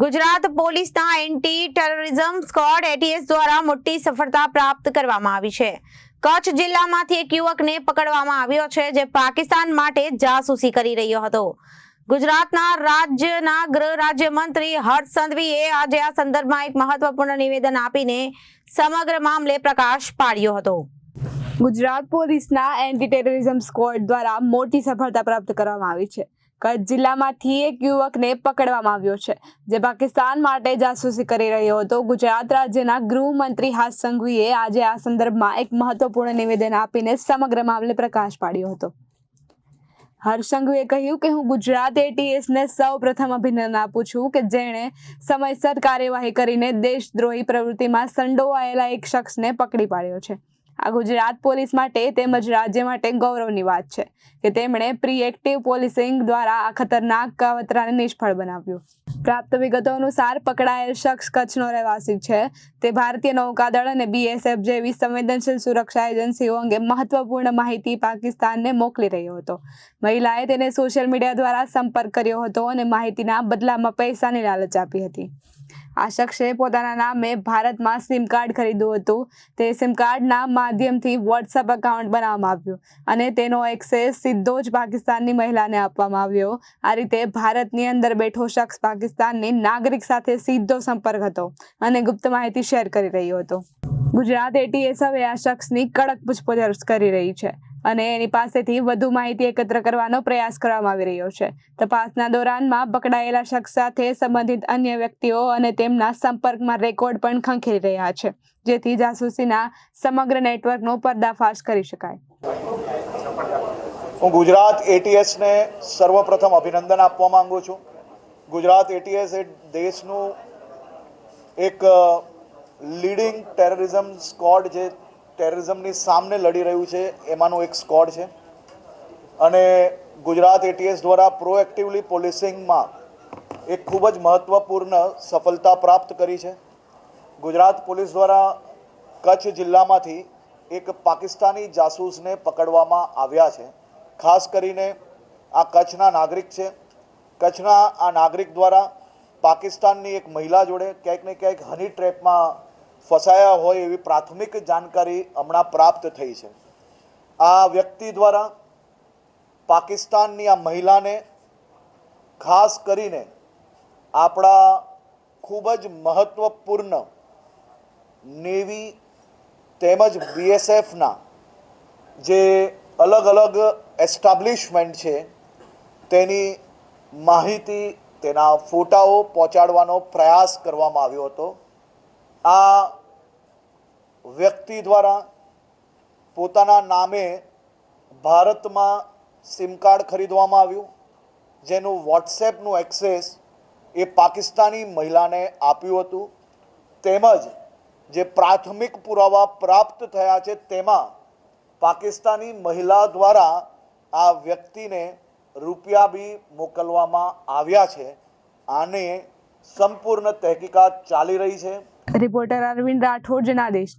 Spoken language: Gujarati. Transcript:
ગુજરાત પોલીસના એન્ટી ટેરરિઝમ સ્કોડ એટીએસ દ્વારા મોટી સફળતા પ્રાપ્ત કરવામાં આવી છે. કચ્છ જિલ્લામાંથી એક યુવકને પકડવામાં આવ્યો છે, જે પાકિસ્તાન માટે જાસૂસી કરી રહ્યો હતો. ગુજરાતના રાજ્યના ગૃહ રાજ્યમંત્રી હર્ષ સંઘવીએ આજે આ સંદર્ભમાં એક મહત્વપૂર્ણ નિવેદન આપીને સમગ્ર મામલે પ્રકાશ પાડ્યો હતો. ગુજરાત પોલીસના એન્ટી ટેરરિઝમ સ્ક્વોડ દ્વારા મોટી સફળતા પ્રાપ્ત કરવામાં આવી છે. કચ્છ જિલ્લામાંથી એક યુવકને પકડવામાં આવ્યો છે, જે પાકિસ્તાન માટે જાસૂસી કરી રહ્યો હતો. ગુજરાત રાજ્યના ગૃહમંત્રી હાસ સંઘવીએ આજે આ સંદર્ભમાં એક મહત્વપૂર્ણ નિવેદન આપીને સમગ્ર મામલે પ્રકાશ પાડ્યો હતો. હર્ષંઘુએ કહ્યું કે હું ગુજરાત એટીએસને સૌ પ્રથમ અભિનંદન આપું છું કે જેણે સમયસર કાર્યવાહી કરીને દેશદ્રોહી પ્રવૃત્તિમાં સંડોવાયેલા એક શખ્સને પકડી પાડ્યો છે. આ ગુજરાત પોલીસ માટે તેમજ રાજ્ય માટે ગૌરવની વાત છે કે તેમણે પ્રિએક્ટિવ પોલીસિંગ દ્વારા આ ખતરનાક કાવતરાને નિષ્ફળ બનાવ્યું. પ્રાપ્ત વિગતો અનુસાર પકડાયેલ શખ્સ કચ્છનો રહેવાસી છે. તે ભારતીય નૌકાદળ અને બીએસએફ જેવી સંવેદનશીલ સુરક્ષા એજન્સીઓ અંગે મહત્વપૂર્ણ માહિતી પાકિસ્તાનને મોકલી રહ્યો હતો. મહિલાએ તેને સોશિયલ મીડિયા દ્વારા સંપર્ક કર્યો હતો અને માહિતીના બદલામાં પૈસાની લાલચ આપી હતી. આ શખ્સે પોતાના નામે ભારતમાં સિમ કાર્ડ ખરીદ્યું હતું. તે સિમ કાર્ડના માધ્યમથી વોટ્સઅપ એકાઉન્ટ બનાવવામાં આવ્યું અને તેનો એક્સેસ સીધો જ પાકિસ્તાનની મહિલાને આપવામાં આવ્યો. આ રીતે ભારતની અંદર બેઠો શખ્સ પાકિસ્તાનની નાગરિક સાથે સીધો સંપર્ક હતો અને ગુપ્ત માહિતી શેર કરી રહ્યો હતો. ગુજરાત એટીએસ હવે આ શખ્સની કડક પૂછપરછ કરી રહી છે. અને એની પાસેથી વધુ માહિતી એકત્ર કરવાનો પ્રયાસ કરવામાં આવી રહ્યો છે. તપાસના દોરાનમાં પકડાયેલા શખ્સ સાથે સંબંધિત અન્ય વ્યક્તિઓ અને તેમના સંપર્કમાં રેકોર્ડ પણ ખંખેરી રહ્યા છે, જેથી જાસૂસીના સમગ્ર નેટવર્કનો પર્દાફાશ કરી શકાય. હું ગુજરાત એટીએસને સર્વપ્રથમ અભિનંદન આપવા માંગુ છું. ગુજરાત એટીએસ એ દેશનું એક લીડિંગ ટેરરિઝમ સ્કોડ જે ટેરરિઝમની સામે લડી રહ્યું છે, એમાંનું એક સ્કોડ છે. અને ગુજરાત એટીએસ દ્વારા પ્રોએક્ટિવલી પોલીસિંગમાં એક ખૂબ જ મહત્ત્વપૂર્ણ સફળતા પ્રાપ્ત કરી છે. ગુજરાત પોલીસ દ્વારા કચ્છ જિલ્લામાંથી એક પાકિસ્તાની જાસૂસને પકડવામાં આવ્યા છે. ખાસ કરીને આ કચ્છના નાગરિક છે. કચ્છના આ નાગરિક દ્વારા પાકિસ્તાનની એક મહિલા જોડે ક્યાંક ને ક્યાંક હની ટ્રેપમાં ફસાયા હોય એવી પ્રાથમિક જાણકારી હમણાં પ્રાપ્ત થઈ છે. આ વ્યક્તિ દ્વારા પાકિસ્તાનની આ મહિલાને ખાસ કરીને આપણા ખૂબ જ મહત્ત્વપૂર્ણ નેવી તેમજ બીએસએફના જે અલગ અલગ એસ્ટાબ્લિશમેન્ટ છે તેની માહિતી, તેના ફોટાઓ પહોંચાડવાનો પ્રયાસ કરવામાં આવ્યો હતો. આ વ્યક્તિ દ્વારા પોતાના નામે ભારતમાં સિમ કાર્ડ ખરીદવામાં આવ્યું. જેનું વોટ્સએપનું એક્સેસ એ પાકિસ્તાની મહિલાને આપ્યું હતું. તેમજ જે પ્રાથમિક પુરાવા પ્રાપ્ત થયા છે તેમાં પાકિસ્તાની મહિલા દ્વારા આ વ્યક્તિને રૂપિયા બી મોકલવામાં આવ્યા છે. આને સંપૂર્ણ તહેકીકાત ચાલી રહી છે. રિપોર્ટર અરવિંદ રાઠોડ જનાદેશ